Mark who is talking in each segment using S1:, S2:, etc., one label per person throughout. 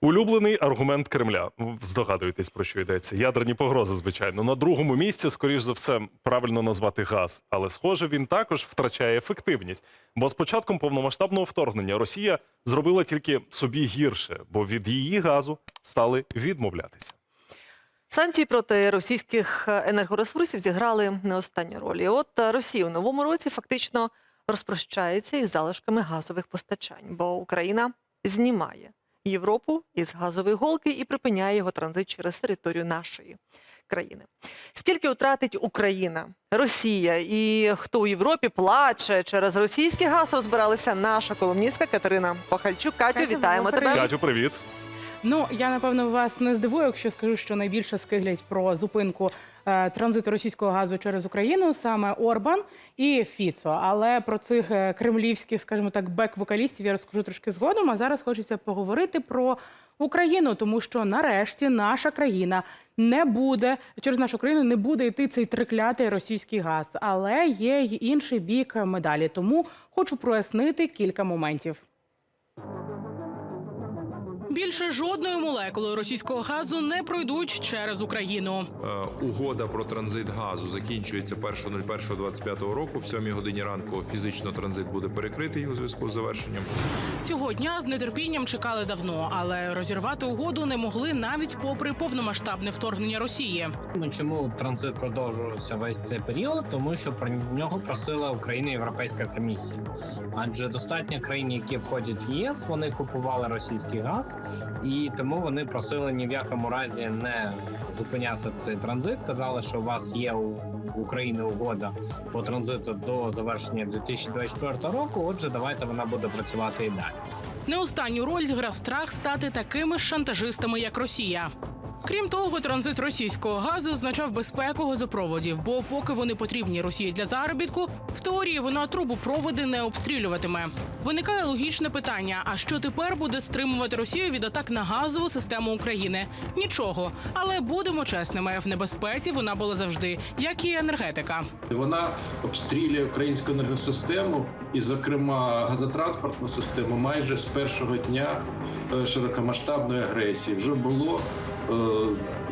S1: Улюблений аргумент Кремля. Здогадуєтесь, про що йдеться. Ядерні погрози, звичайно. На другому місці, скоріш за все, правильно назвати газ. Але, схоже, він також втрачає ефективність. Бо з початком повномасштабного вторгнення Росія зробила тільки собі гірше, бо від її газу стали відмовлятися.
S2: Санкції проти російських енергоресурсів зіграли не останню роль. І от Росія у новому році фактично розпрощається із залишками газових постачань, бо Україна знімає Європу із газової голки і припиняє його транзит через територію нашої країни. Скільки втратить Україна, Росія і хто у Європі плаче через російський газ, розбиралася наша колумністка Катерина Пахальчук. Катю,
S3: Катя,
S2: вітаємо тебе.
S1: Катю, привіт.
S3: Ну я напевно вас не здивую, якщо скажу, що найбільше скиглять про зупинку транзиту російського газу через Україну саме Орбан і Фіцо. Але про цих е, кремлівських, скажімо так, бек-вокалістів я розкажу трошки згодом. А зараз хочеться поговорити про Україну, тому що нарешті наша країна не буде через нашу країну не буде йти цей триклятий російський газ, але є й інший бік медалі. Тому хочу прояснити кілька моментів.
S4: Більше жодної молекули російського газу не пройдуть через Україну.
S5: Е, Угода про транзит газу закінчується 1.01.25 року. В 7 годині ранку фізично транзит буде перекритий у зв'язку з завершенням.
S4: Цього дня з нетерпінням чекали давно, але розірвати угоду не могли навіть попри повномасштабне вторгнення Росії.
S6: Ну чому транзит продовжувався весь цей період? Тому що про нього просила Україна і Європейська комісія. Адже достатньо країн, які входять в ЄС, вони купували російський газ, і тому вони просили ні в якому разі не зупиняти цей транзит. Казали, що у вас є у України угода по транзиту до завершення 2024 року. Отже, давайте вона буде працювати і далі.
S4: Не останню роль зіграв страх стати такими ж шантажистами, як Росія. Крім того, транзит російського газу означав безпеку газопроводів, бо поки вони потрібні Росії для заробітку, в теорії вона трубопроводи не обстрілюватиме. Виникає логічне питання: а що тепер буде стримувати Росію від атак на газову систему України? Нічого, але будемо чесними, в небезпеці вона була завжди, як і енергетика.
S7: Вона обстрілює українську енергосистему і, зокрема, газотранспортну систему майже з першого дня е, широкомасштабної агресії. Вже було е,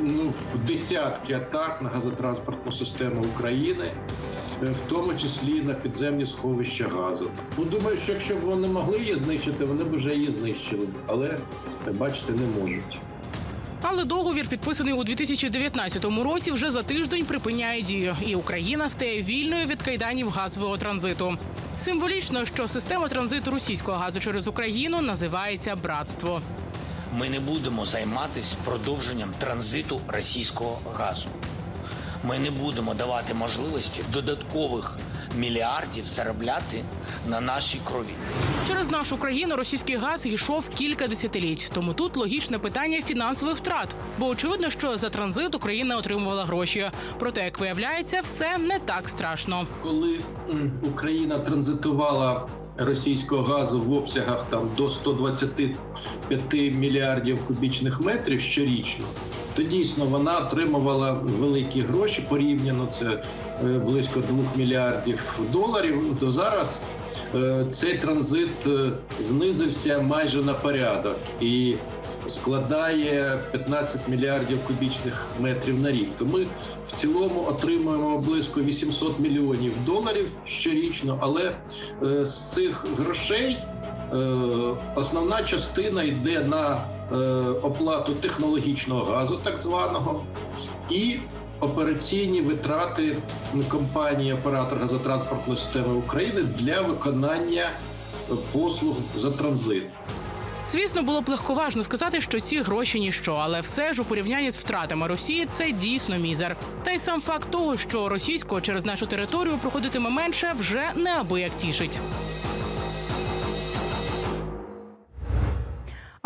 S7: ну, десятки атак на газотранспортну систему України. е, В тому числі на підземні сховища газу. Ну думаю, що якщо б вони могли її знищити, вони б вже її знищили, але бачите, не можуть.
S4: Але договір, підписаний у 2019 році, вже за тиждень припиняє дію, і Україна стає вільною від кайданів газового транзиту. Символічно, що система транзиту російського газу через Україну називається братство.
S8: ми не будемо займатися продовженням транзиту російського газу. Ми не будемо давати можливості додаткових мільярдів заробляти на нашій крові.
S4: Через нашу країну російський газ йшов кілька десятиліть. Тому тут логічне питання фінансових втрат. Бо очевидно, що за транзит Україна отримувала гроші. Проте, як виявляється, все не так страшно.
S7: коли Україна транзитувала російського газу в обсягах там до 125 мільярдів кубічних метрів щорічно, то дійсно вона отримувала великі гроші порівняно це е, близько 2 мільярдів доларів. То зараз е, цей транзит е, знизився майже на порядок і складає 15 мільярдів кубічних метрів на рік. То ми в цілому отримуємо близько 800 мільйонів доларів щорічно, але з цих грошей основна частина йде на оплату технологічного газу, так званого, і операційні витрати компанії оператор газотранспортної системи України для виконання е, послуг за транзит.
S4: Звісно, було б легковажно сказати, що ці гроші ніщо, але все ж у порівнянні з втратами Росії це дійсно мізер. Та й сам факт того, що російського через нашу територію проходитиме менше, вже неабияк тішить.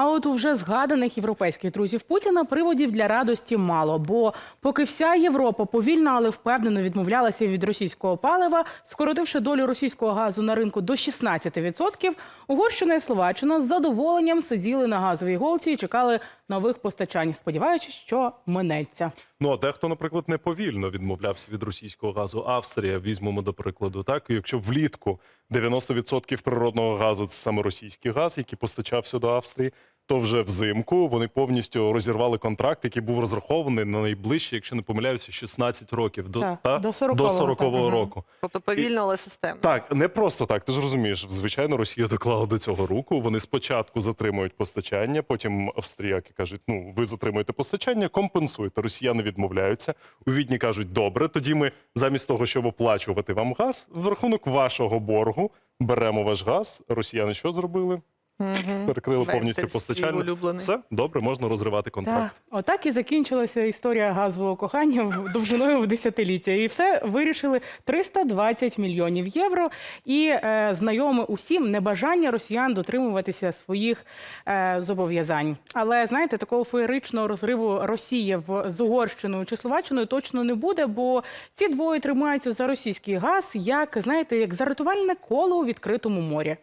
S3: А от у вже згаданих європейських друзів Путіна приводів для радості мало. Бо поки вся Європа повільно, але впевнено відмовлялася від російського палива, скоротивши долю російського газу на ринку до 16%, Угорщина і Словаччина з задоволенням сиділи на газовій голці і чекали нових постачань, сподіваючись, що минеться.
S1: Ну а дехто, наприклад, не повільно відмовлявся від російського газу. Австрія візьмемо до прикладу. Так, якщо влітку 90% природного газу це саме російський газ, який постачався до Австрії, то вже взимку вони повністю розірвали контракт, який був розрахований на найближчі, якщо не помиляюся, 16 років до,
S3: Так,
S1: та,
S3: до 40-го,
S1: до 40-го
S2: так.
S1: року.
S2: Тобто повільно, але системно.
S1: Так, не просто так. Ти ж розумієш, звичайно, Росія доклала до цього руку. Вони спочатку затримують постачання, потім австріяки кажуть: ну ви затримуєте постачання, компенсуєте. Росіяни відмовляються. У відні кажуть, добре. Тоді ми замість того, щоб оплачувати вам газ, в рахунок вашого боргу беремо ваш газ. Росіяни що зробили?
S2: Мгм.
S1: Перекрили
S2: Вентиль
S1: повністю
S2: свій
S1: постачання.
S2: улюблений.
S1: Все добре, можна розривати контракт.
S3: Так, отак і закінчилася історія газового кохання в довжиною в десятиліття. І все вирішили 320 мільйонів євро. І е, знайоме усім небажання росіян дотримуватися своїх е, зобов'язань. Але знаєте, такого феєричного розриву Росії в з Угорщиною чи Словаччиною точно не буде, бо ці двоє тримаються за російський газ, як знаєте, як за рятувальне коло у відкритому морі.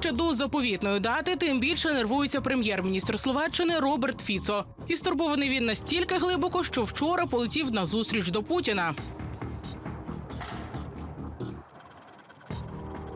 S4: Ближче до заповітної дати, тим більше нервується прем'єр-міністр Словаччини Роберт Фіцо. І стурбований він настільки глибоко, що вчора полетів на зустріч до Путіна.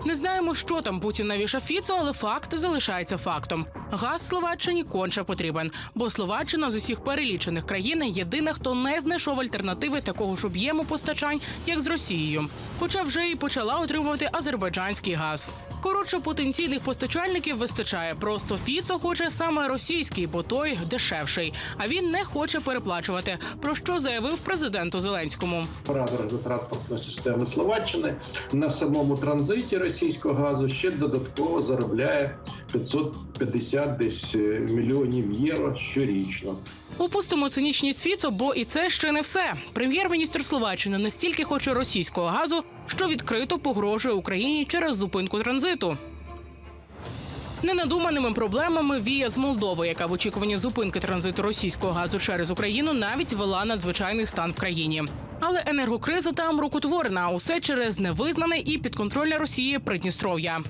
S4: Не знаємо, що там Путін навішав Фіцо, але факт залишається фактом. Газ Словаччині конче потрібен, бо Словаччина з усіх перелічених країн єдина, хто не знайшов альтернативи такого ж об'єму постачань, як з Росією. Хоча вже і почала отримувати азербайджанський газ. Коротше, потенційних постачальників вистачає. Просто Фіцо хоче саме російський, бо той дешевший. А він не хоче переплачувати. Про що заявив президенту Зеленському.
S7: Оператор газотранспортної системи Словаччини на самому транзиті російського газу ще додатково заробляє 550 десь е, мільйонів євро щорічно.
S4: Упустимо цинічність Фіцо, бо і це ще не все. Прем'єр-міністр Словаччини настільки хоче російського газу, що відкрито погрожує Україні через зупинку транзиту. Ненадуманими проблемами вія з Молдови, яка в очікуванні зупинки транзиту російського газу через Україну навіть ввела надзвичайний стан в країні. Але енергокриза там рукотворна, усе через невизнане і підконтрольне Росії Придністров'я.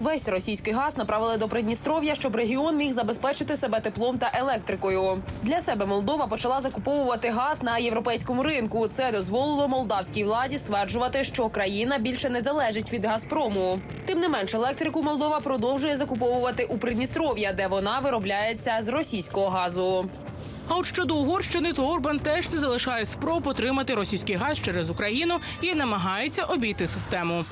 S9: Весь російський газ направили до Придністров'я, щоб регіон міг забезпечити себе теплом та електрикою. Для себе Молдова почала закуповувати газ на європейському ринку. Це дозволило молдавській владі стверджувати, що країна більше не залежить від Газпрому. Тим не менш, електрику Молдова продовжує закуповувати у Придністров'я, де вона виробляється з російського газу.
S4: А от щодо Угорщини, то Орбан теж не залишає спроб отримати російський газ через Україну і намагається обійти систему.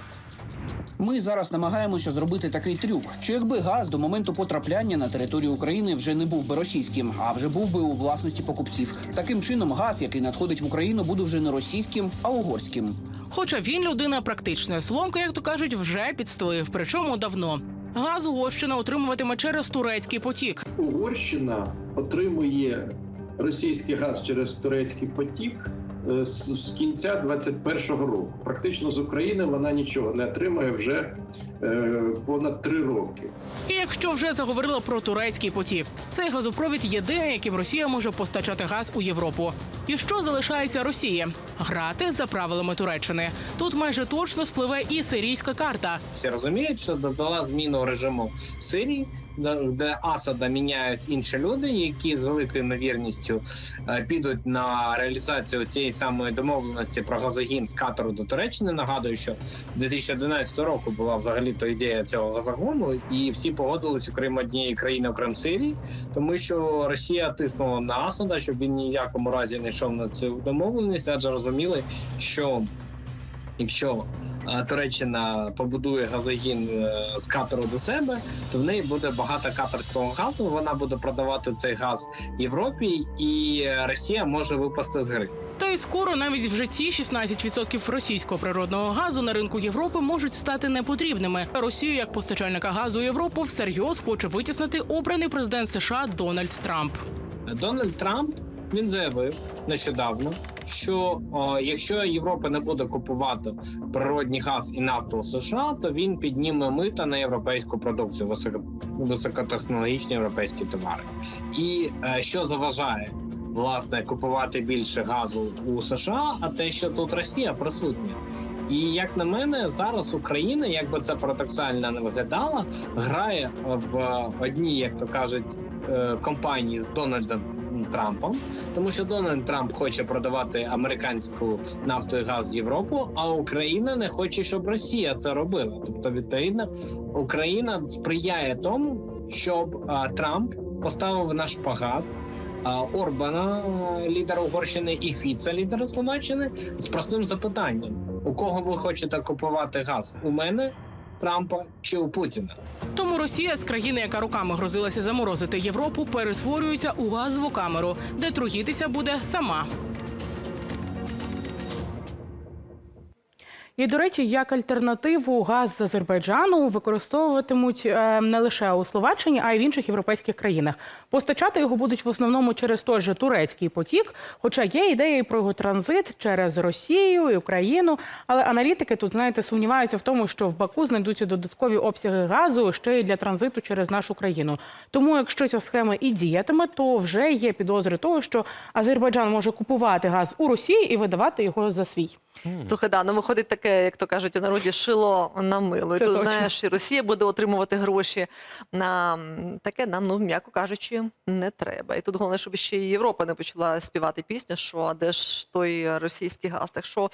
S10: Ми зараз намагаємося зробити такий трюк, що якби газ до моменту потрапляння на територію України вже не був би російським, а вже був би у власності покупців. Таким чином, газ, який надходить в Україну, буде вже не російським, а угорським.
S4: Хоча він людина практична, соломка, як то кажуть, вже підстелив, причому давно. Газ Угорщина отримуватиме через турецький потік.
S7: Угорщина отримує російський газ через турецький потік з з кінця 21-го року. Практично з України вона нічого не отримує вже е, понад три роки.
S4: І якщо вже заговорила про турецький потік, цей газопровід єдиний, яким Росія може постачати газ у Європу. І що залишається Росії? Грати за правилами Туреччини. Тут майже точно спливе і сирійська карта.
S6: Всі розуміють, що додала зміну режиму в Сирії, де- Асада міняють інші люди, які з великою ймовірністю е, підуть на реалізацію цієї самої домовленості про газогін з Катару до Туреччини. Нагадую, що 2011 року була взагалі то ідея цього газогону, і всі погодились, окрім однієї країни, окрім Сирії, тому що Росія тиснула на Асада, щоб він ні в якому разі не йшов на цю домовленість, адже розуміли, що якщо Туреччина побудує газогін е, з Катару до себе, то в неї буде багато катарського газу. Вона буде продавати цей газ Європі, і Росія може випасти з гри.
S4: Та й скоро навіть в житті 16% російського природного газу на ринку Європи можуть стати непотрібними. Росію як постачальника газу Європу всерйоз хоче витіснити обраний президент США Дональд Трамп.
S6: Дональд Трамп він заявив нещодавно, що о, якщо Європа не буде купувати природний газ і нафту у США, то він підніме мита на європейську продукцію, високо, високотехнологічні європейські товари. І е, що заважає власне купувати більше газу у США, а те, що тут Росія присутня. І як на мене, зараз Україна, як би це парадоксально не виглядало, грає в одній, як то кажуть, е, компанії з Дональдом Трампом, тому що Дональд Трамп хоче продавати американську нафту і газ в Європу, а Україна не хоче, щоб Росія це робила. Тобто, відповідно, Україна сприяє тому, щоб а, Трамп поставив на шпагат. Орбана, лідера Угорщини, і Фіца, лідера Словаччини, з простим запитанням: у кого ви хочете купувати газ? У мене, Трампа чи у Путіна?
S4: Тому Росія з країни, яка руками грозилася заморозити Європу, перетворюється у газову камеру, де труїтися буде сама.
S3: І до речі, як альтернативу газ з Азербайджану використовуватимуть е, не лише у Словаччині, а й в інших європейських країнах. Постачати його будуть в основному через той же турецький потік. Хоча є ідеї про його транзит через Росію і Україну. Але аналітики тут знаєте сумніваються в тому, що в Баку знайдуться додаткові обсяги газу ще й для транзиту через нашу країну. Тому, якщо ця схема і діятиме, то вже є підозри того, що Азербайджан може купувати газ у Росії і видавати його за свій.
S2: Слухай, да, ну виходить таке, як то кажуть у народі, шило на мило. І
S3: Це
S2: тут,
S3: точно.
S2: знаєш, і Росія буде отримувати гроші на таке нам, ну м'яко кажучи, не треба. І тут головне, щоб ще і Європа не почала співати пісню, що а де ж той російський газ. Так що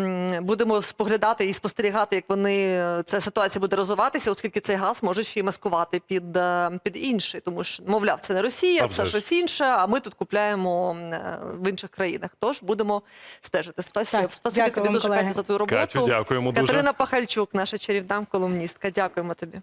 S2: м, будемо споглядати і спостерігати, як вони ця ситуація буде розвиватися, оскільки цей газ може ще й маскувати під, е, під інший. Тому що, мовляв, це не Росія, це
S1: ж.
S2: щось інше, а ми тут купляємо е, в інших країнах. Тож будемо стежити. Спасибі,
S3: Так,
S2: спасибі
S3: дякую
S2: тобі
S3: вам,
S2: дуже
S3: колеги.
S2: Катю, за твою роботу.
S1: Катю, дякуємо дуже.
S2: Катерина Пахальчук, наша чарівна колумністка. Дякуємо тобі.